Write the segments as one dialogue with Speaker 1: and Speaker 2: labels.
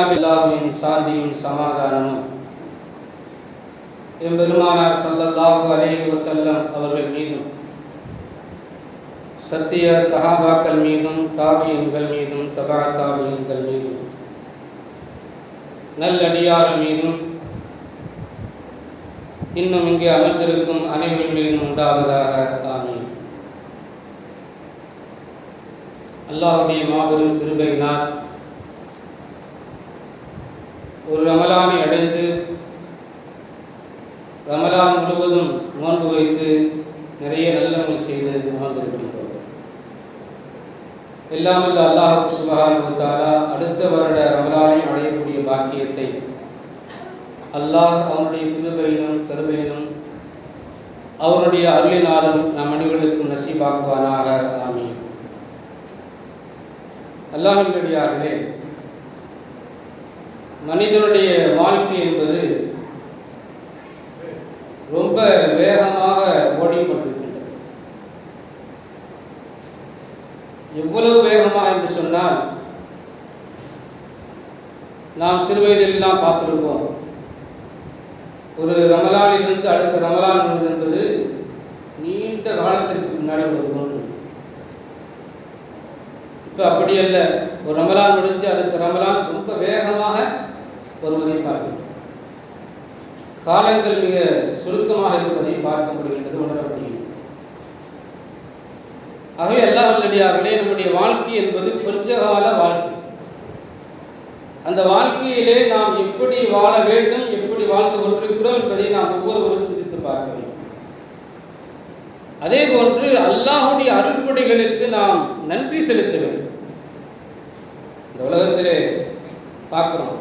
Speaker 1: அல்லாஹுவின் சாந்தியும் சமாதானமும். எம்பெருமானார் சல்லல்லாஹு அலேஹி வசல்லம் அவர்கள் மீதும் சத்திய சஹாபாக்கள் மீதும் தாபியன்கள் மீதும் தபா தாபியன்கள் மீதும் நல்லடியார் மீதும் இன்னும் இங்கே அமைந்திருக்கும் அனைவரின் மீதும் உண்டாவதாக ஆமீன். அல்லாஹுடைய மாபெரும் கிருபையினால் ஒரு ரமலானை அடைந்து ரமலான் முழுவதும் நோன்பு வைத்து நிறைய நல்லவங்கள் செய்து அமர்ந்திருக்கின்றோம் எல்லாமல்ல அல்லாஹ் சுபஹானஹு தாலா அடுத்த வருட ரமலானை அடையக்கூடிய பாக்கியத்தை அல்லாஹ் அவனுடைய கிருபையினும் கருபையினும் அவனுடைய அருளினாலும் நம் அனைவர்களுக்கும் நசீபாக்குவானாக. ஆமீன். அல்லாஹர்களே மனிதனுடைய வாழ்க்கை என்பது ரொம்ப வேகமாக ஓடிக்கொண்டிருக்கின்றது. எவ்வளவு வேகமாக என்று சொன்னால் நாம் சிறு வயதிலெல்லாம் பார்த்துருக்கோம் ஒரு ரமலானிலிருந்து அடுத்த ரமலான் என்பது நீண்ட காலத்திற்கு முன்னாடி ஒரு ஒன்று இப்போ அப்படி அல்ல. ஒரு ரமலான் முடிஞ்சு அடுத்த ரமலான் ரொம்ப வேகமாக வருவதை பார்க்கிறோம் காலங்கள் மிக சுருக்கமாக இருப்பதை பார்க்க முடிகின்றது உணர ஆகவே எல்லா வல்லடியார்களே நம்முடைய வாழ்க்கை என்பது கொஞ்ச கால வாழ்க்கை. அந்த வாழ்க்கையிலே நாம் எப்படி வாழ வேண்டும் எப்படி வாழ்ந்து கொண்டிருக்கிறோம் என்பதை நாம் ஒவ்வொருவரும் சிந்தித்து பார்க்க வேண்டும். அதே போன்று அல்லாஹுடைய அருள்கொடைகளுக்கு நாம் நன்றி செலுத்த வேண்டும். இந்த உலகத்திலே பார்க்கிறோம்.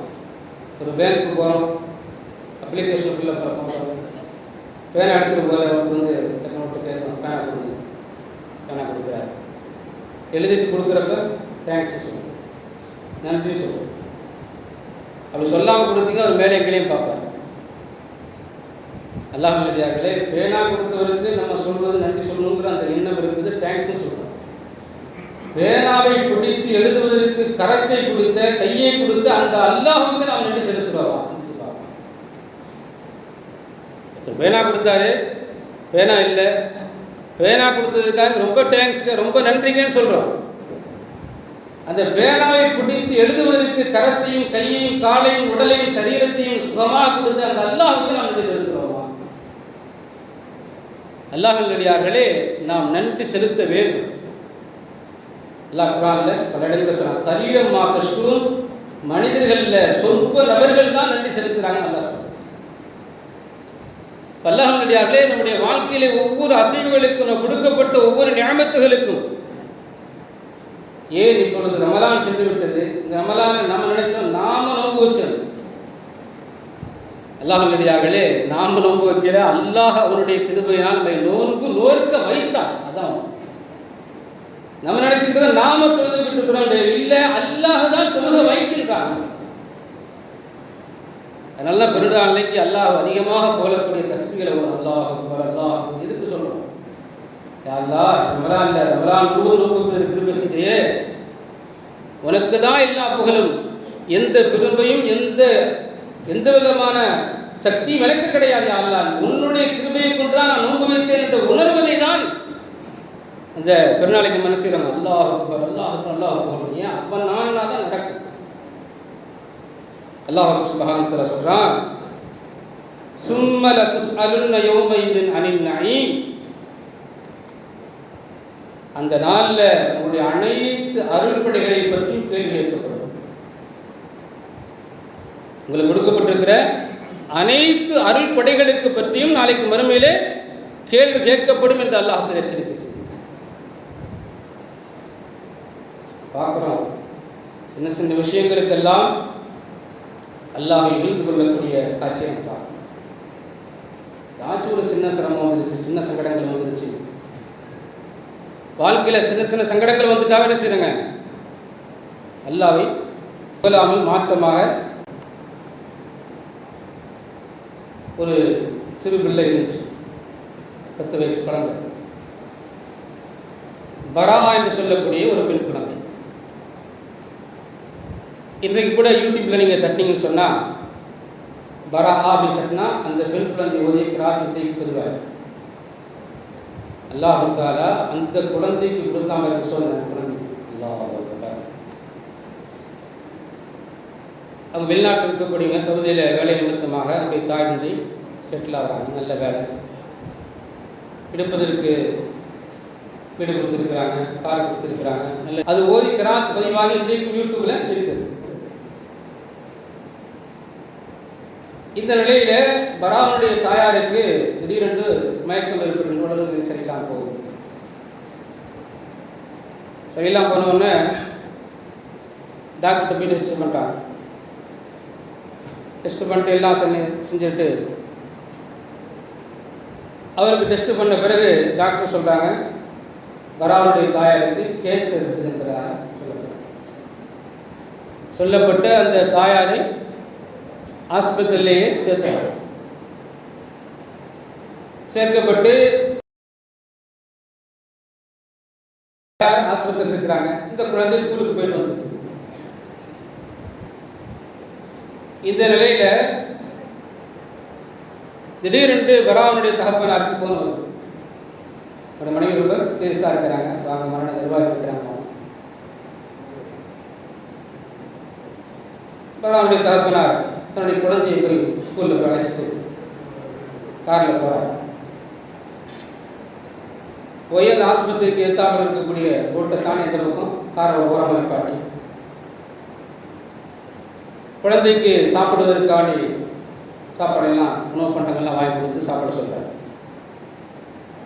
Speaker 1: ஒரு பேங்க்கு போகிறோம் அப்ளிகேஷன் ஃபில்லப் பண்ணுறோம் பேனை எடுத்துகிட்டு போகிற ஒருத்தர் வந்து டெக்னாலஜி கேட்கணும். பேனை கொடுங்க பேனை கொடுக்குறாரு. எழுதிட்டு கொடுக்குறப்ப தேங்க்ஸ் சொல்லுங்கள் நன்றி சொல்லுங்கள் அப்படி சொல்லாமல் கொடுத்தீங்க அவர் மேலே கீழே பார்ப்பார். அல்லாஹ் நடிகார்களே பேனா கொடுத்தவருக்கு நம்ம சொல்வது நன்றி சொல்லணுங்கிற அந்த எண்ணம் இருக்குது தேங்க்ஸ் சொல்கிறோம் பேனாவை பிடித்து எழுதுவதற்கு கரத்தை கொடுத்த கையை கொடுத்து அந்த அல்லாஹுக்கு நாம் நின்று செலுத்துகிறோம் பேனா கொடுத்தாரு பேனா இல்லை. பேனா கொடுத்ததுக்காக ரொம்ப தேங்க்ஸ்ங்க ரொம்ப நன்றிங்கன்னு சொல்கிறோம் அந்த பேனாவை பிடித்து எழுதுவதற்கு கரத்தையும் கையையும் காலையும் உடலையும் சரீரத்தையும் சுகமாக கொடுத்து அந்த அல்லாஹுக்கு நாம் நன்றி செலுத்துகிறோமா அல்லாஹர்களே நாம் நன்றி செலுத்த வேண்டும். எல்லாம் குரானில் பல இடங்களில் சொன்னாங்க கரியம் கஷ்டும் மனிதர்களில் சொற்ப நபர்கள் தான் நன்றி செலுத்துகிறாங்க நல்லா சொல்றாங்க பல்லாஹர்களே நம்முடைய வாழ்க்கையில ஒவ்வொரு அசைவுகளுக்கும் கொடுக்கப்பட்ட ஒவ்வொரு ஞாபகத்துகளுக்கும் ஏன் இப்பொழுது ரமலான் சென்று விட்டது இந்த ரமலான் நம்ம நினைச்சோம் நாம நோம்பு வச்சோம். அல்லாஹர்களே நாம நோம்பு வைக்கல அல்லாஹ் அவருடைய திருமையால் நம்மை நோன்பு நோர்க்க வைத்தான். அதான் நம்ம நினைச்சிட்டு நாம தொழுது விட்டு இருக்கிறோம் இல்லை அல்லாஹ் தான் தொழுக வைத்திருக்காங்க அதனால பெருநாள் அன்னைக்கு அல்லாஹ் அதிகமாக போலக்கூடிய தஸ்மிகளை அல்லாஹ் அல்லாஹ் எதுக்கு சொல்றோம்? யாரா ரமலான் இல்லை ரமலான் நூறு நூறு கிருபை உனக்கு தான் எல்லா புகழும். எந்த பெருமையும் எந்த எந்த விதமான சக்தி விளக்க கிடையாது அல்லாஹ். உன்னுடைய கிருபையை கொண்டு தான் நான் நோன்பு வைத்தேன் என்ற உணர்வதை தான் அந்த பெருநாளைக்கு மனசுறாங்க அல்லாஹ் அக்பர் அல்லாஹ் அக்பர் அல்லாஹ் அக்பர் ஏன் அப்போ நான் தான் நடக்கும். அல்லாஹ் சுபகானத்தில் சொல்கிறான் சும்மல துஸ் அலுன்ன யோமையின் அனில் நயீம். அந்த நாளில் உங்களுடைய அனைத்து அருள்படைகளை பற்றி கேள்வி கேட்கப்படும் உங்களுக்கு கொடுக்கப்பட்டிருக்கிற அனைத்து அருள்படைகளுக்கு பற்றியும் நாளைக்கு மறுமையிலே கேள்வி கேட்கப்படும் என்று அல்லாஹ் எச்சரிக்கை செய்யும். பார்க்குறோம். சின்ன சின்ன விஷயங்களுக்கெல்லாம் அல்லாவை இழுத்து கொள்ளக்கூடிய காட்சியை நம்ம பார்க்கணும் ஏதாச்சும் ஒரு சின்ன சிரமம் வந்துருச்சு சின்ன சங்கடங்கள் வந்துருச்சு. வாழ்க்கையில் சின்ன சின்ன சங்கடங்கள் வந்துட்டாவே என்ன செய்யுங்க அல்லாவை புகழாமல் மாற்றமாக ஒரு சிறு பிள்ளை இருந்துச்சு. பத்து வயசு குழந்தை. பராமா என்று சொல்லக்கூடிய ஒரு பெண் குழந்தை. இன்றைக்கு கூட யூடியூப்பில் நீங்கள் தட்டிங்கன்னு சொன்னால் பரா அப்படின்னு தட்டினா அந்த பெண் குழந்தை ஓதிய கிராத்தத்தை பெறுவார். அல்லாஹு தாலா அந்த குழந்தைக்கு கொடுக்காம இருக்க சொன்ன குழந்தை அல்லாஹ் அவங்க வெளிநாட்டில் இருக்கக்கூடியவங்க சவுதியில் வேலை நிமித்தமாக தாய் தாழ்ந்து செட்டில் ஆகிறாங்க நல்ல வேலை. எடுப்பதற்கு வீடு கொடுத்துருக்குறாங்க கார் கொடுத்துருக்குறாங்க நல்ல அது ஓதி கிராத் பதிவாக இன்றைக்கு யூடியூப்பில் இருக்குது இந்த நிலையில பராவனுடைய தாயாருக்கு திடீரென்று மயக்கம் ஏற்படும் உடலுக்கு சரியில்லாம போகும் சரியில்லாம போன உடனே டாக்டர்கிட்ட போய் டெஸ்ட் பண்ணிட்டாங்க டெஸ்ட் பண்ணிட்டு எல்லாம் செஞ்சு செஞ்சுட்டு அவருக்கு டெஸ்ட் பண்ண பிறகு டாக்டர் சொல்கிறாங்க வராவுடைய தாயாருக்கு கேன்சர் இருக்குது என்பதாக சொல்லப்பட்டு அந்த தாயாரை ஆஸ்பத்திரியிலேயே சேர்த்தாங்க சேர்க்கப்பட்டு ஆஸ்பத்திரி இருக்கிறாங்க. இந்த குழந்தை ஸ்கூலுக்கு போயிட்டு வந்துட்டு இந்த நிலையில திடீரென்று பராவனுடைய தகப்பனாருக்கு போன வருது. ஒரு மனைவி ரொம்ப சீரியஸாக இருக்கிறாங்க. வாங்க மரண நிர்வாகி இருக்கிறாங்க. பராவனுடைய தகப்பனார் தன்னுடைய குழந்தையை போய் ஸ்கூலில் போய் அழைச்சிட்டு காரில் போகிறார் ஒயல் ஆஸ்பத்திரிக்கு எத்தாமல் இருக்கக்கூடிய ரோட்டை தானே எந்த பக்கம்? காரை ஓரமாக நிப்பாட்டி குழந்தைக்கு சாப்பிடுவதற்காண்டி சாப்பாடெல்லாம் உணவு பண்டங்கள்லாம் வாங்கி கொடுத்து சாப்பிட சொல்கிறார்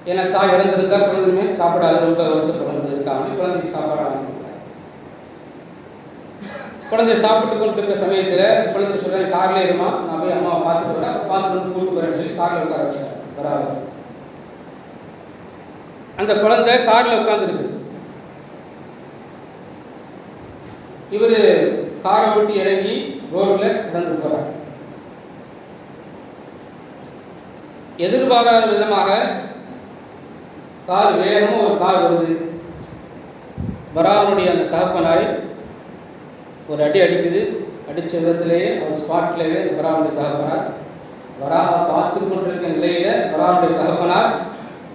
Speaker 1: ஏன்னா தாய் இறந்திருக்கா குழந்தைமே சாப்பிடாத ரொம்ப வருத்தப்படும் இருக்காங்க குழந்தைக்கு சாப்பாடு குழந்தைய குழந்தை சாப்பிட்டு கொண்டு இருக்கிற சமயத்தில் குழந்தை சொல்கிறேன் காரில் இருமா நான் போய் அம்மாவை பார்த்து வரேன். பார்த்து வந்து கூப்பிட்டு வரேன்னு சொல்லி காரில் உட்கார வச்சார் வராது அந்த குழந்தை காரில் உட்காந்துருக்கு இவர் காரை விட்டு இறங்கி ரோட்டில் நடந்து போகிறார் எதிர்பாராத விதமாக கார் வேகமாக ஒரு கார் வருது. வராவனுடைய அந்த தகப்பனாய் ஒரு அடி அடிக்குது அடித்த விதத்திலேயே அவர் ஸ்பாட்லேயே வராவுடைய தகப்பனார். வராக பார்த்து கொண்டிருக்க நிலையில் வராவுடைய தகப்பனார்.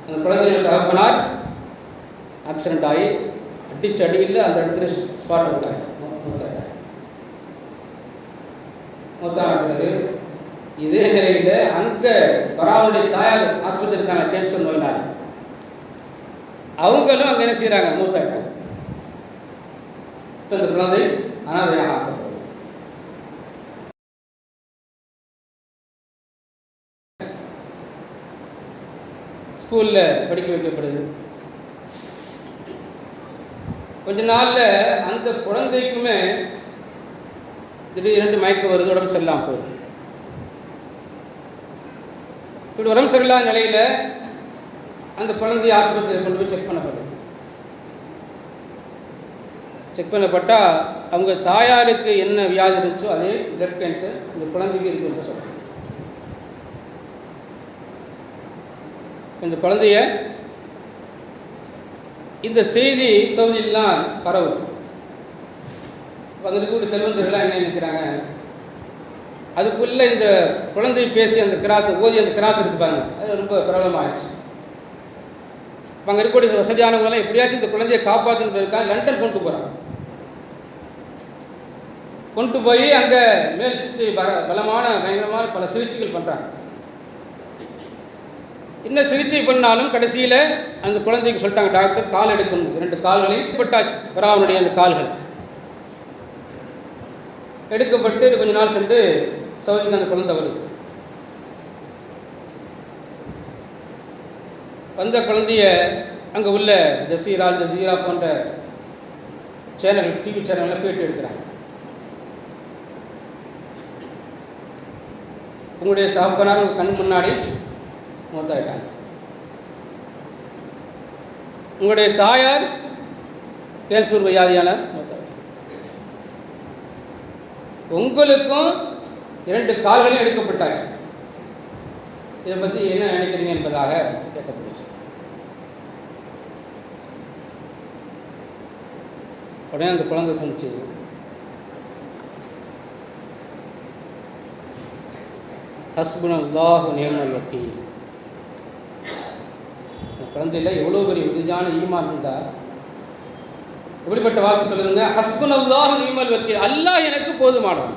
Speaker 1: அந்த குழந்தையுடைய தகப்பனார் ஆக்சிடென்ட் ஆகி அடிச்ச அடியில் அந்த இடத்துல ஸ்பாட் விட்டாங்க மூத்தாயிட்டாங்க இதே நிலையில் அங்கே வராவுடைய தாயார் ஆஸ்பத்திரி இருக்காங்க கேன்சர் நோயினார். அவங்களும் அங்கே என்ன செய்கிறாங்க மூத்தாயிட்டாங்க இப்போ இந்த குழந்தை அனாதையாக ஆக்கப்படுது ஸ்கூலில் படிக்க வைக்கப்படுது. கொஞ்ச நாளில் அந்த குழந்தைக்குமே திடீர் இரண்டு மயக்கம் வருது உடம்பு சரியில்லாம போகுது. இப்படி உடம்பு சரியில்லாத நிலையில் அந்த குழந்தைய ஆஸ்பத்திரியில் கொண்டு போய் செக் பண்ணப்படுது. செக் பண்ணப்பட்டால் அவங்க தாயாருக்கு என்ன வியாதி இருந்துச்சோ அதே பிளட் கேன்சர் இந்த குழந்தைக்கு இருக்குன்னு சொல்கிறாங்க இந்த குழந்தைய இந்த செய்தி சவுதியிலாம் பரவுது. அங்கே இருக்கக்கூடிய செல்வந்தர்கள்லாம் என்ன நினைக்கிறாங்க? அதுக்குள்ளே இந்த குழந்தை பேசி அந்த கிராத்து ஓதி அந்த கிராத்து இருப்பாங்க அது ரொம்ப பிரபலமாகிடுச்சு இப்போ அங்கே இருக்கக்கூடிய வசதியானவங்களாம் எப்படியாச்சும் இந்த குழந்தையை காப்பாற்றுறதுக்காக லண்டன் கொண்டு போகிறாங்க கொண்டு போய் அங்கே மேல் சிகிச்சை பல பலமான பயங்கரமான பல சிகிச்சைகள் பண்ணுறாங்க என்ன சிகிச்சை பண்ணாலும் கடைசியில் அந்த குழந்தைக்கு சொல்லிட்டாங்க டாக்டர் கால் எடுக்கணும். ரெண்டு கால்களையும் பட்டாச்சு. வராவனுடைய அந்த கால்கள். எடுக்கப்பட்டு கொஞ்ச நாள் சென்று சவுதிக்கு அந்த குழந்தை வருது. வந்த குழந்தைய அங்கே உள்ள ஜசீரா ஜசீரா போன்ற சேனல் டிவி சேனலில் பேட்டி எடுக்கிறாங்க. உங்களுடைய தகப்பனார் உங்கள் கண் முன்னாடி மூத்தாயிட்டாங்க. உங்களுடைய தாயார் கேன்சர் வியாதியான மூத்தாயிட்டாங்க. உங்களுக்கும் இரண்டு கால்களையும் எடுக்கப்பட்டாச்சு. இதை பற்றி என்ன நினைக்கிறீங்க என்பதாக கேட்கப்பட்டுச்சு உடனே அந்த குழந்தை சொன்னிச்சு ஹஸ்புன் அல்லாஹு நேமல் வக்கீல் குழந்தையில் எவ்வளோ பெரிய உறுதியான ஈமான் இருந்தால் எப்படிப்பட்ட வாக்கு சொல்லுங்க ஹஸ்புன் அல்லாஹ் நேமல் வக்கீல். அல்லாஹ் எனக்கு போதுமானவன்.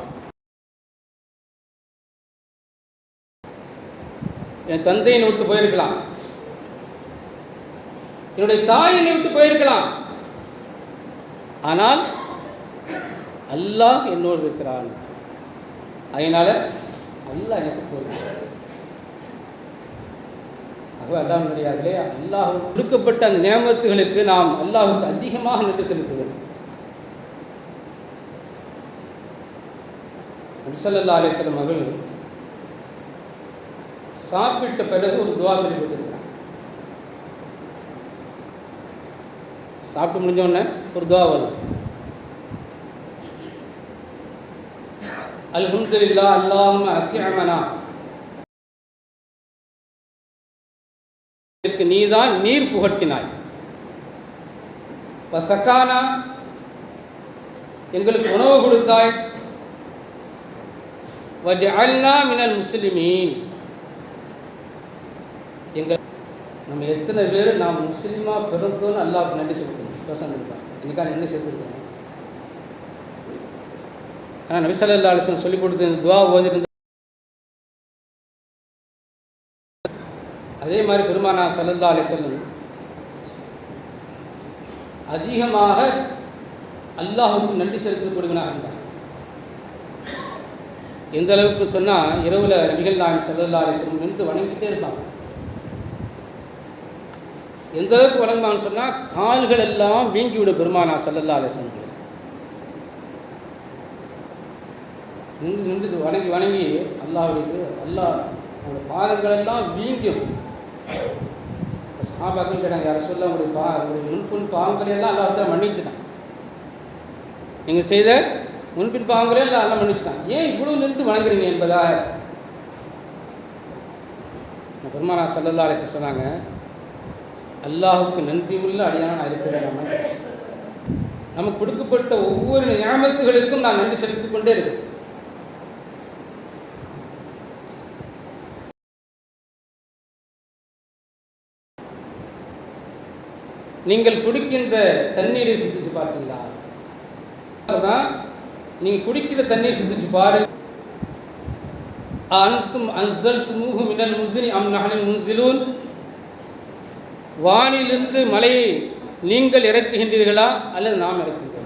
Speaker 1: என் தந்தையை விட்டு போயிருக்கலாம். என்னுடைய தாய் என்னை விட்டு போயிருக்கலாம். ஆனால் அல்லாஹ் என்னோடு இருக்கிறான். அதனால அல்லாஹ் எனக்கு போயிருக்கிறான் ஆகவே அல்லாஹ் கிடையாதுலே அல்லாஹ் கொடுக்கப்பட்ட அந்த நியமத்துகளுக்கு நாம் அல்லாஹுக்கு அதிகமாக நன்றி செலுத்துவோம். நபிசல்லா அலிஸ்லம் அவர்கள் சாப்பிட்ட பிறகு ஒரு துவா சொல்லி கொடுத்துருக்கிறாங்க சாப்பிட்டு முடிஞ்ச உடனே ஒரு துவா வரும். அல்ஹம்துலில்லா அல்லாஹும் அத்தியமனா இதற்கு நீதான் நீர் புகட்டினாய். சக்கானா எங்களுக்கு உணவு கொடுத்தாய். வஜஅல்னா மினல் முஸ்லிமீன். எங்கள் நம்ம எத்தனை பேர் நாம் முஸ்லீமாக பிறந்தோன்னு அல்லாவுக்கு நன்றி செலுத்தணும் பசங்க இருப்பான் என்ன செலுத்திருக்கோம் ஆனால் நபிசல்லா அலிஸ்லம் சொல்லிக் கொடுத்து துவா ஓதிருந்த அதே மாதிரி பெருமானா சல்லல்லா அலிசல்லம் அதிகமாக அல்லாஹுக்கு நன்றி செலுத்தப்படுவனாக இருந்தார் எந்த அளவுக்கு சொன்னால் இரவில் நபிகள் நாயன் சல்லல்லா அலிஸ்லம் நின்று வணங்கிட்டே இருப்பாங்க. எந்த அளவுக்கு வணங்குவான்னு சொன்னால் கால்கள் எல்லாம் வீங்கிவிடும் பெருமானா சல்லல்லா அலிஸ்லம் நின்று நின்று வணங்கி வணங்கி அல்லாஹுக்கு அல்லாஹ் அந்த பாதங்களெல்லாம் வீங்கும். சாபாக்கள் கேட்டாங்க யார் சொல்ல அவங்களுடைய பா அவங்களுடைய முன்பின் பாவங்களை எல்லாம் அல்லாஹ் மன்னிச்சுட்டான். நீங்கள் செய்த முன்பின் பாவங்களே எல்லாம் எல்லாம் மன்னிச்சுட்டான். ஏன் இவ்வளவு நின்று வணங்குறீங்க என்பதாக? பெருமானா சல்லல்லா அலிஸ் சொன்னாங்க அல்லாஹுக்கு நன்றி உள்ள அடியான நான் இருக்கிறேன் நம்ம நமக்கு கொடுக்கப்பட்ட ஒவ்வொரு ஞாபகத்துகளுக்கும் நான் நன்றி செலுத்திக் கொண்டே இருக்கேன். நீங்கள் குடிக்கின்ற தண்ணீரை சிந்திச்சு பார்த்தீங்களா? தான் நீங்கள் குடிக்கிற தண்ணீர் சிந்திச்சு பாரு. அன்தும் அன்சல் துமுகு மினல் முஸ்லி அம் நகலில் முன்சிலூன். வானிலிருந்து மலையை நீங்கள் இறக்குகின்றீர்களா? அல்லது நாம் இறக்குகின்றோம்?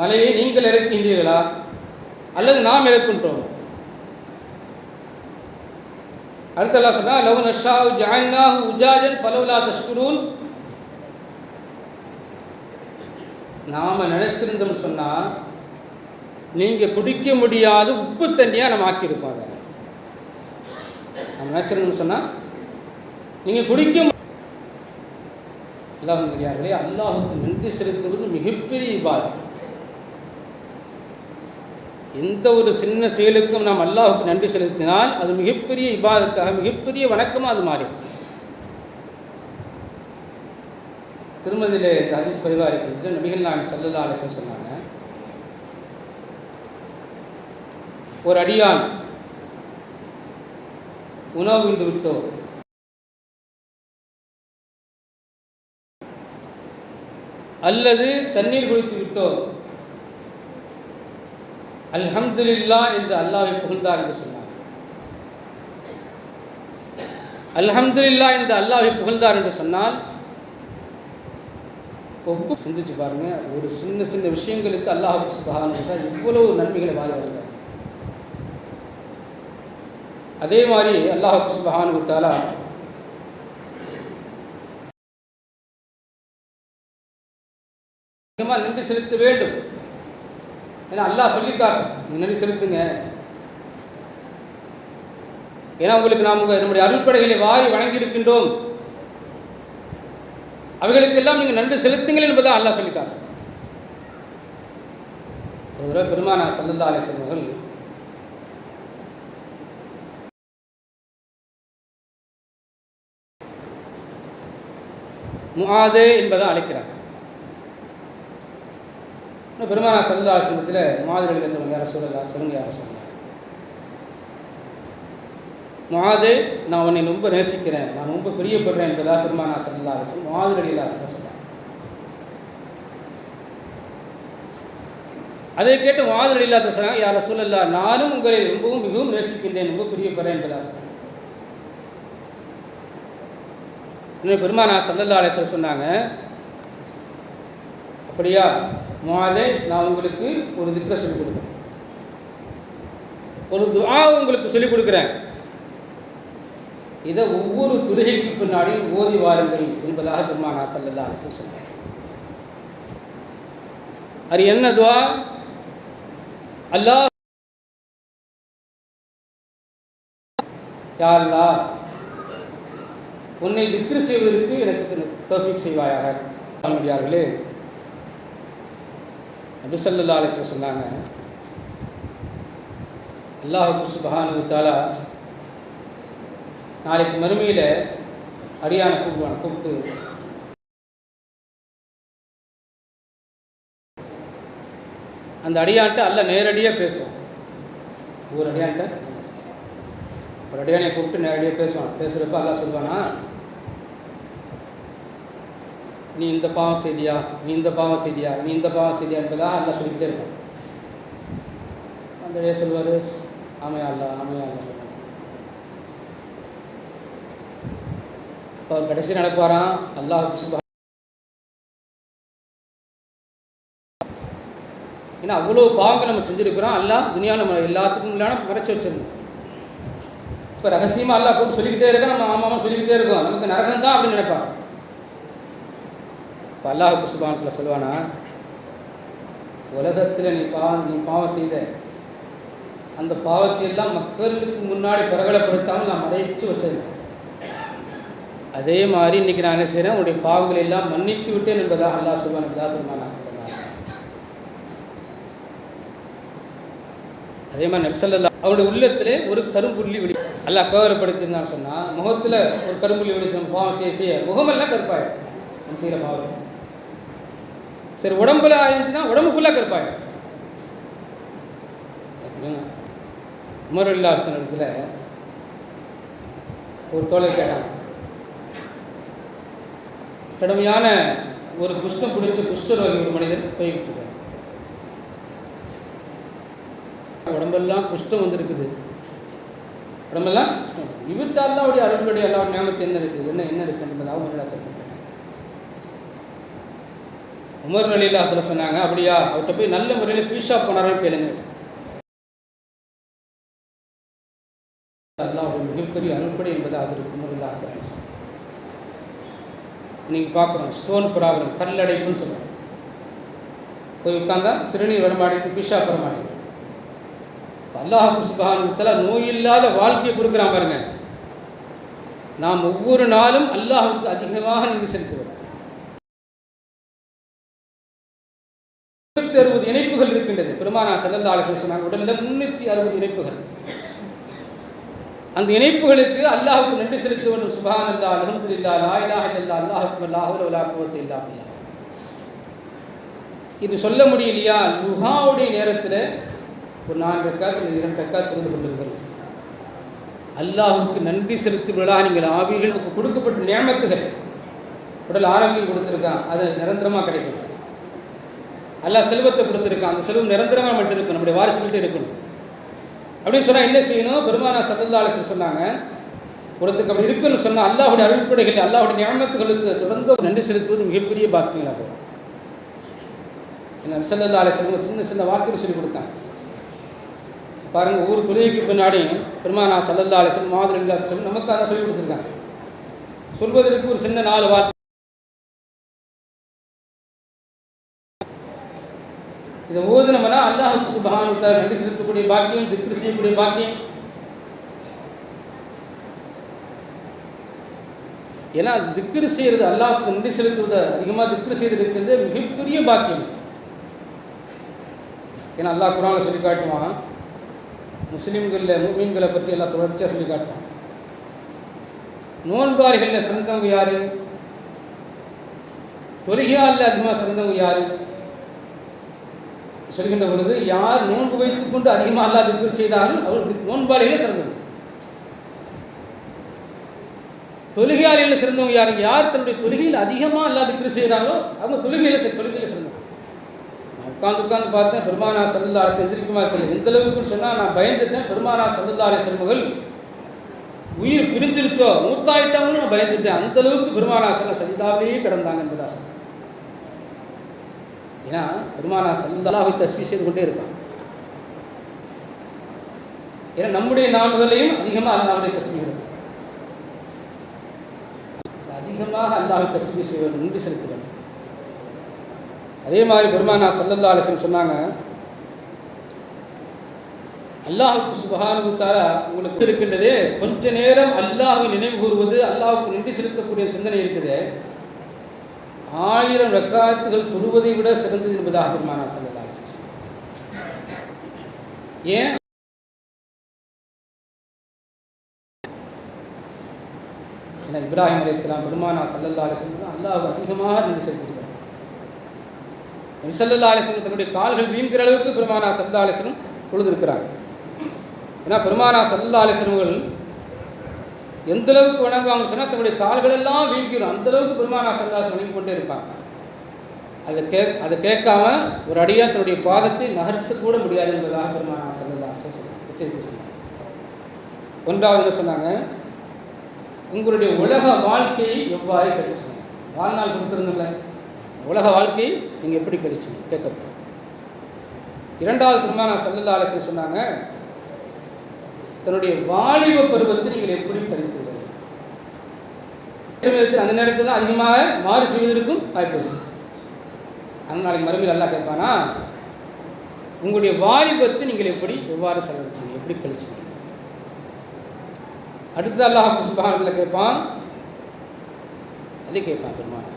Speaker 1: மலையை நீங்கள் இறக்குகின்றீர்களா? அல்லது நாம் இறக்கின்றோம் அடுத்த எல்லாம் சொன்னா லவ் நஷாவு ஜாயினாஹு உஜாஜன் பலவுலா தஷ்குரூன். நாம் நினச்சிருந்தோம்னு சொன்னால் நீங்கள் குடிக்க முடியாத உப்பு தண்ணியாக நம்ம ஆக்கியிருப்பாங்க நம்ம நினச்சிருந்தோம்னு சொன்னால் நீங்கள் குடிக்க அல்லாஹ் முடியாதே அல்லாஹுக்கு நன்றி செலுத்துவது மிகப்பெரிய இபாதத். எந்த ஒரு சின்ன செயலுக்கும் நாம் அல்லாஹுக்கு நன்றி செலுத்தினால் அது மிகப்பெரிய இபாதத்தாக மிகப்பெரிய வணக்கமாக அது மாறி திருமதியில் இந்த ஹதீஸ் பதிவாக இருக்கிறது நபிகள் நான் சல்லல்லா அலிசன் சொன்னாங்க ஒரு அடியான் உணவு விட்டு விட்டோ அல்லது தண்ணீர் குடித்து விட்டோ அல்ஹம்துல்லா என்று அல்லாவை புகழ்ந்தார் என்று சொன்னார். அல்ஹம்துல்லா என்று அல்லாவை புகழ்ந்தார் என்று சொன்னால் ஒப்பு சிந்திச்சு பாருங்க ஒரு சின்ன சின்ன விஷயங்களுக்கு அல்லாஹ் சுபகான இவ்வளவு நன்மைகளை வாழ வருகிறார் அதே மாதிரி அல்லாஹ் சுபஹானு கொடுத்தாலா அதிகமாக நன்றி செலுத்த வேண்டும். ஏன்னா அல்லாஹ் சொல்லியிருக்காரு. நன்றி செலுத்துங்க. ஏன்னா உங்களுக்கு நாம் நம்முடைய அருள்படைகளை வாரி வழங்கியிருக்கின்றோம். அவைகளுக்கெல்லாம் நீங்கள் நன்றி செலுத்துங்கள் என்பதை அல்லாஹ் சொல்லிட்டார் ஒரு தடவை பெருமானா சல்லல்லா அலிஸ்லம் அவர்கள் முஆதே என்பதை அழைக்கிறார். பெருமானா சல்லா ஆசிரமத்தில் மாதிரி எழுத்தவங்க யாரை சொல்லலாம் சொல்லுங்க யாரை சொல்லலாம் மாது நான் உன்னை ரொம்ப நேசிக்கிறேன். நான் ரொம்ப பிரியப்படுறேன் என்பதாக பெருமானா சல்லா அலிஸ்லம் மாதிரி அடியில் சொன்னார் அதை கேட்டு மாதிரி இல்லாத சொன்னாங்க யார சொல்லலா? நானும் உங்களை ரொம்பவும் மிகவும் நேசிக்கின்றேன் ரொம்ப பிரியப்படுறேன் என்பதாக சொன்னாங்க. இன்னும் பெருமானா சல்லல்லா அலிஸ்லம் சொன்னாங்க அப்படியா? மாதே நான் உங்களுக்கு ஒரு திக்க சொல்லிக் கொடுக்குறேன். ஒரு துவா உங்களுக்கு சொல்லிக் கொடுக்குறேன். இதை ஒவ்வொரு துறைக்கு பின்னாடி ஓதி வாருங்கள் என்பதாக பெருமானா சல்லல்லா அரசு சொன்னார். அது என்ன துவா அல்லாஹ் யா உன்னை திக்ரு செய்வதற்கு எனக்கு தோஃபிக் செய்வாயாக. முடியார்களே நபிசல்லா அலிஸ்வ சொன்னாங்க அல்லாஹு சுபஹானு தாலா நாளைக்கு மறுமையில் அடியான கூப்பிடுவான் கூப்பிட்டு அந்த அடியான்ட்ட அல்ல நேரடியாக பேசுவான். ஒரு அடியான்ட்ட ஒரு அடியானை கூப்பிட்டு நேரடியாக பேசுவான். பேசுகிறப்ப அல்லா சொல்லுவானா நீ இந்த பாவம் செய்தியா? நீ இந்த பாவம் செய்தியா? நீ இந்த பாவம் செய்தியா என்பதாக அல்லா சொல்லிக்கிட்டே இருப்பான். அந்த சொல்வார் ஆமையா அல்லா ஆமையா அல்லா சொல்லுவாங்க இப்போ கடைசி நடப்பாராம் அல்லாஹ் ஏன்னா அவ்வளோ பாவங்கள் நம்ம செஞ்சுருக்கிறோம். அல்லாஹ் துனியா நம்ம எல்லாத்துக்கும் இல்லாமல் மறைச்சி வச்சிருந்தோம். இப்போ ரகசியமாக அல்லா கூப்பிட்டு சொல்லிக்கிட்டே இருக்க? நம்ம ஆமாம் சொல்லிக்கிட்டே இருக்கோம். நமக்கு நரகம் தான் அப்படின்னு நினைப்பாங்க. இப்போ அல்லாஹ் சுபானத்தில் சொல்லுவானா உலகத்தில் நீ பாவம் நீ பாவம் செய்த அந்த பாவத்தை எல்லாம் மக்களுக்கு முன்னாடி பிரகடப்படுத்தாமல் நான் மறைச்சு வச்சிருந்தேன் அதே மாதிரி இன்றைக்கி நான் என்ன செய்கிறேன் உன்னுடைய பாவங்களை எல்லாம் மன்னித்து விட்டேன் என்பதாக அல்லாஹ் சொல்லுவான் ஜாபுர்மான் ஆசை அதே மாதிரி நெப்சல்லா அவருடைய உள்ளத்தில் ஒரு கரும்புள்ளி வெடி அல்லாஹ் கவலைப்படுத்திருந்தான்னு சொன்னால் முகத்தில் ஒரு கரும்புள்ளி வெடிச்சோம் பாவம் செய்ய செய்ய முகமெல்லாம் கருப்பாயிடும். நம்ம செய்கிற பாவம் சரி உடம்புல ஆயிருந்துச்சுன்னா உடம்பு ஃபுல்லாக கருப்பாயிடும் உமர் இல்லாத இடத்துல ஒரு தோழர் கேட்டாங்க. கடுமையான ஒரு குஷ்டம் பிடிச்ச குஷ்டரோகி ஒரு மனிதன் போய்கிட்டு இருக்கார் உடம்பெல்லாம் குஷ்டம் வந்துருக்குது. உடம்பெல்லாம் இவர்கிட்ட அல்லாவுடைய அருள்படி அல்லாவுடைய ஞாபகத்து என்ன இருக்குது? என்ன என்ன இருக்குது? என்பதாக ஒரு உமர் நிலையில் அதில் சொன்னாங்க அப்படியா? அவர்கிட்ட போய் நல்ல முறையில் பீஷா போனாரான்னு கேளுங்க. அல்லாவுடைய மிகப்பெரிய அருள்படி என்பது அதற்கு உமர் இல்லாத நீங்கள் பார்க்குறோம் ஸ்டோன் ப்ராப்ளம் கல்லடைப்புன்னு சொல்லுவாங்க போய் உட்காந்தா சிறுநீர் வரமாட்டேங்குது பீஷா வரமாட்டேங்குது. அல்லாஹ் சுபானுத்தலா நோய் இல்லாத வாழ்க்கையை கொடுக்குறான் பாருங்க. நாம் ஒவ்வொரு நாளும் அல்லாஹுக்கு அதிகமாக நன்றி செலுத்துவோம். முன்னூற்றி அறுபது இணைப்புகள் இருக்கின்றது. பெருமானா செல்லந்த ஆலோசனை சொன்னாங்க உடலில் முன்னூற்றி அறுபது இணைப்புகள். அந்த இணைப்புகளுக்கு அல்லாஹுக்கு நன்றி செலுத்த வேண்டும் சுபான் அல்லா அலமது இல்லா லா இல்லா அல்லாஹுக்கு அல்லாஹுல வலா இல்லா இல்லா இது சொல்ல முடியலையா? லுஹாவுடைய நேரத்தில் ஒரு நான்கு ரக்காத்து இரண்டு ரக்காத் திறந்து கொள்ளுங்கள் அல்லாஹுக்கு நன்றி செலுத்துவீர்களா நீங்கள் ஆவிகளுக்கு கொடுக்கப்பட்ட நியமத்துகள் உடல் ஆரோக்கியம் கொடுத்துருக்கான் அது நிரந்தரமாக கிடைக்கும் அல்லாஹ் செல்வத்தை கொடுத்துருக்கான். அந்த செல்வம் நிரந்தரமாக மட்டும் இருக்கும் நம்முடைய வாரிசுகிட்டே இருக்கணும் அப்படின்னு சொன்னால் என்ன செய்யணும்? பெருமானா சதந்தாலசன் சொன்னாங்க. ஒருத்தருக்கு அப்படி இருக்குன்னு சொன்னால் அல்லாஹுடைய அருள்படைகள் அல்லாஹுடைய ஞாபகத்துகளுக்கு தொடர்ந்து நன்றி செலுத்துவது மிகப்பெரிய பாக்கியங்களாக போகும் சல்லல்லா அலிஸ்லாம் சின்ன சின்ன வார்த்தைகள் சொல்லி கொடுத்தாங்க பாருங்கள் ஒவ்வொரு துறைக்கு பின்னாடி பெருமானா சல்லல்லா அலிஸ்லாம் மாதிரி சொல்லி நமக்கு அதான் சொல்லி கொடுத்துருக்காங்க. சொல்வதற்கு ஒரு சின்ன நாலு வார்த்தை இதை ஓதுனோம்னா அல்லாஹ் சுபஹானுத்தா நன்றி செலுத்தக்கூடிய பாக்கியம் திக்ரு செய்யக்கூடிய பாக்கியம். ஏன்னா திக்ரு செய்கிறது அல்லாஹுக்கு நன்றி செலுத்துவதை அதிகமாக திக்ரு செய்து இருக்கிறது மிகப்பெரிய பாக்கியம். ஏன்னா அல்லாஹ் குரானில் சொல்லி காட்டுவான் முஸ்லீம்களில் மீன்களை பற்றி எல்லாம் தொடர்ச்சியாக சொல்லி காட்டுவான். நோன்பாரிகளில் சிறந்தவங்க யார்? தொழுகையாளில் அதிகமாக சிறந்தவங்க யார்? சொல்கின்ற பொழுது யார் நோன்பு வைத்துக் கொண்டு அதிகமாக அல்லா திக்ர் செய்தாலும் அவருக்கு நோன்பாளிகளே சிறந்தது. தொழுகையாளியில் சிறந்தவங்க யாருங்க யார் தன்னுடைய தொழுகையில் அதிகமாக அல்லா திக்ர் செய்கிறாங்களோ அவங்க தொழுகையில் தொழுகையில் சிறந்தவங்க. உட்காந்து உட்காந்து பார்த்தேன் பெருமானா சல்லல்லா அலிஸ் எந்திரிக்குமா இருக்கல எந்த அளவுக்கு சொன்னால் நான் பயந்துட்டேன். பெருமானா சல்லல்லா அலிஸ் செல்வங்கள் உயிர் பிரிஞ்சிருச்சோ மூத்தாயிட்டாங்கன்னு நான் பயந்துட்டேன். அந்த அளவுக்கு பெருமானா சில சஜிதாவிலேயே கிடந்தாங்க என்பதாக ஏன்னா பெருமானா சல்லாவை தஸ்மி செய்து கொண்டே இருப்பான் ஏன்னா நம்முடைய நாமங்களையும் அதிகமாக அல்லாவுடைய தஸ்மி இருக்கும். அதிகமாக அல்லாஹ் தஸ்மி செய்வது நன்றி செலுத்துவேன் அதே மாதிரி பெருமானா சல்லல்லா அலிசன் சொன்னாங்க அல்லாஹுக்கு சுபகானுத்தார உங்களுக்கு இருக்கின்றதே கொஞ்ச நேரம் அல்லாஹை நினைவு கூறுவது அல்லாஹுக்கு நன்றி செலுத்தக்கூடிய சிந்தனை இருக்குது. ஆயிரம் ரக்காத்துகள் தொழுவதை விட சிறந்தது என்பதாக பெருமானா செல்லலாம் ஏன்? ஏன்னா இப்ராஹிம் அலி இஸ்லாம் பெருமானா சல்லல்லா அலிஸ்லாம் அல்லாஹ் அதிகமாக நின்று செலுத்திருக்கிறார் சல்லல்லா அலிஸ்லம் தன்னுடைய கால்கள் வீண்கிற அளவுக்கு பெருமானா சல்லா அலிஸ்லம் தொழுதிருக்கிறாங்க ஏன்னா பெருமானா சல்லா அலிஸ்லம்கள் எந்த அளவுக்கு வணங்குவாங்க சொன்னால் தன்னுடைய கால்கள் எல்லாம் வீங்கிடும். அந்த அளவுக்கு பெருமானா சல்லா வணங்கி கொண்டே இருப்பாங்க. அதை கே அதை கேட்காம ஒரு அடியாக தன்னுடைய பாதத்தை நகர்த்து கூட முடியாது என்பதாக பெருமானா சல்லல்லா சொன்னாங்க எச்சரிக்கை சொன்னாங்க ஒன்றாவது சொன்னாங்க? உங்களுடைய உலக வாழ்க்கையை எவ்வாறு கிடைச்சிங்க வாழ்நாள் கொடுத்துருந்தல உலக வாழ்க்கை நீங்கள் எப்படி கிடைச்சிங்க கேட்கப்படும் இரண்டாவது பெருமானா சல்லல்லா அலிஸ்லம் சொன்னாங்க தன்னுடைய வாலிப பருவத்தை நீங்கள் எப்படி கழித்தீர்கள் அந்த நேரத்தில் தான் அதிகமாக மாறு செய்வதற்கும் வாய்ப்பு அந்த நாளைக்கு மறுமையில் நல்லா கேட்பானா உங்களுடைய வாலிபத்தை நீங்கள் எப்படி எவ்வாறு செலவழிச்சீங்க எப்படி கழிச்சீங்க? அடுத்து அல்லாஹ் சுபகாரத்தில் கேட்பான் அது கேட்பான் பெருமான்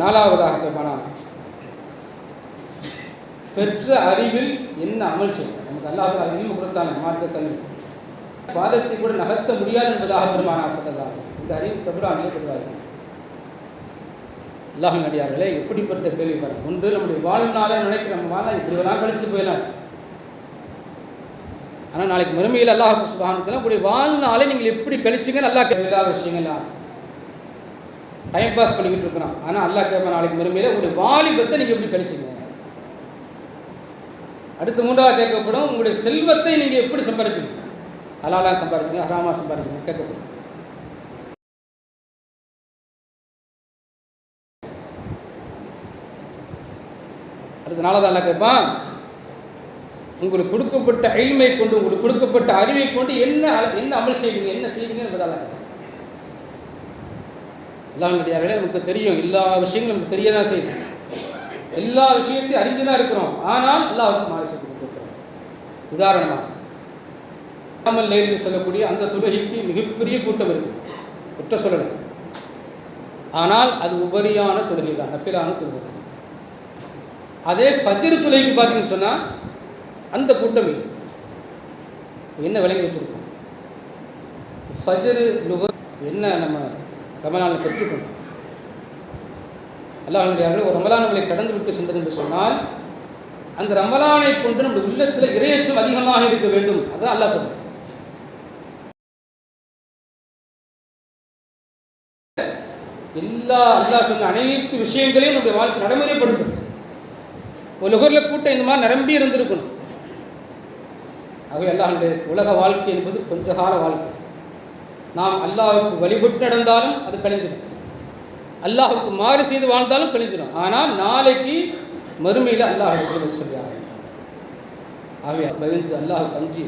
Speaker 1: நாலாவதாக கேட்பானா பெற்ற அறிவில் என்ன அமல் செய்யும் நமக்கு அல்லாஹ் அறிவு கொடுத்தாங்க மார்க்க கல்வி பாதத்தை கூட நகர்த்த முடியாது என்பதாக பெருமானா சொல்லலாம் இந்த அறிவு தபுரானிலே பெறுவார்கள் அல்லாஹ் அடியார்களே எப்படிப்பட்ட கேள்வி பாருங்க ஒன்று நம்முடைய வாழ்நாளை நினைக்கிற நம்ம வாழ இப்படியெல்லாம் கழிச்சு போயிடலாம். ஆனால் நாளைக்கு மறுமையில் அல்லாஹ் சுபானத்தில் உங்களுடைய வாழ்நாளை நீங்கள் எப்படி கழிச்சிங்க நல்லா இல்லாத விஷயங்கள்லாம் டைம் பாஸ் பண்ணிக்கிட்டு இருக்கிறோம். ஆனால் அல்லாஹ் கேட்ப நாளைக்கு மறுமையில் உங்களுடைய வாலிபத்தை நீங்கள் எப்படி கழிச்சிங்க? அடுத்து மூன்றாவது கேட்கப்படும் உங்களுடைய செல்வத்தை நீங்கள் எப்படி சம்பாதிச்சீங்க? ஹலாலாக சம்பாதிக்கணும் ஹராமாக சம்பாதிக்கணும் கேட்கப்படும். அடுத்த நாளாவது அல்லா கேட்பான்? உங்களுக்கு கொடுக்கப்பட்ட அழிமை கொண்டு உங்களுக்கு கொடுக்கப்பட்ட அறிவை கொண்டு என்ன என்ன அமல் செய்வீங்க என்ன செய்வீங்க என்பதால் எல்லாருடையார்களே நமக்கு தெரியும் எல்லா விஷயங்களும் நமக்கு தெரிய தான் செய்யும். எல்லா விஷயத்தையும் அறிஞ்சு தான் இருக்கிறோம். ஆனால் எல்லாருக்கும் ஆலோசனை செய்து உதாரணமாக அமல் லேலில் சொல்லக்கூடிய அந்த தொழுகைக்கு மிகப்பெரிய கூட்டம் இருக்குது. குற்ற சொல்லலை ஆனால் அது உபரியான தொழுகை தான் நஃபிலான தொழுகை தான். அதே ஃபஜ்ர் தொழுகைக்கு பார்த்தீங்கன்னு சொன்னால் அந்த கூட்டம் இல்லை. என்ன விளங்கி வச்சிருக்கோம்? ஃபஜ்ரு லுகர் என்ன நம்ம ரமலானில் பெற்றுக்கணும் அல்லாஹனுடைய ஒரு ரமலான் கடந்து விட்டு சென்றது என்று சொன்னால் அந்த ரமலானை கொண்டு நம்முடைய உள்ளத்தில் இறையச்சம் அதிகமாக இருக்க வேண்டும். அதான் அல்லாஹ் சொல்லுங்கள் எல்லா அல்லாஹ் சொன்ன அனைத்து விஷயங்களையும் நம்முடைய வாழ்க்கை நடைமுறைப்படுத்தும். ஒரு நுகர்ல கூட்டம் இந்த மாதிரி நிரம்பி இருந்திருக்கணும். ஆகவே அல்லாஹனுடைய உலக வாழ்க்கை என்பது கொஞ்ச கால வாழ்க்கை. நாம் அல்லாஹுக்கு வழிபட்டு நடந்தாலும் அது கழிஞ்சிடும் அல்லாஹுக்கு மாறு செய்து வாழ்ந்தாலும் கழிஞ்சிடும் ஆனால் நாளைக்கு மறுமையில் அல்லாஹ் இடத்துல ஆகவே பயந்து அல்லாஹ் அஞ்சு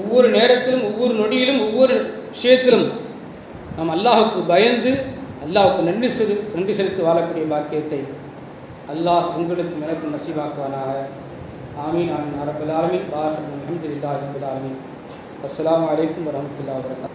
Speaker 1: ஒவ்வொரு நேரத்திலும் ஒவ்வொரு நொடியிலும் ஒவ்வொரு விஷயத்திலும் நாம் அல்லாஹுக்கு பயந்து அல்லாஹுக்கு நன்றி செலு நன்றி செலுத்தி வாழக்கூடிய பாக்கியத்தை அல்லாஹ் உங்களுக்கு எனக்கும் நசீவாக்குவானாக ஆமீன் ஆமீன். அரபுல் ஆலமீன்? பாரத் அஹமதுல்லாஹ் ரபில் ஆலமீன். அஸ்ஸலாமு அலைக்கும் வரஹ்மத்துல்லாஹி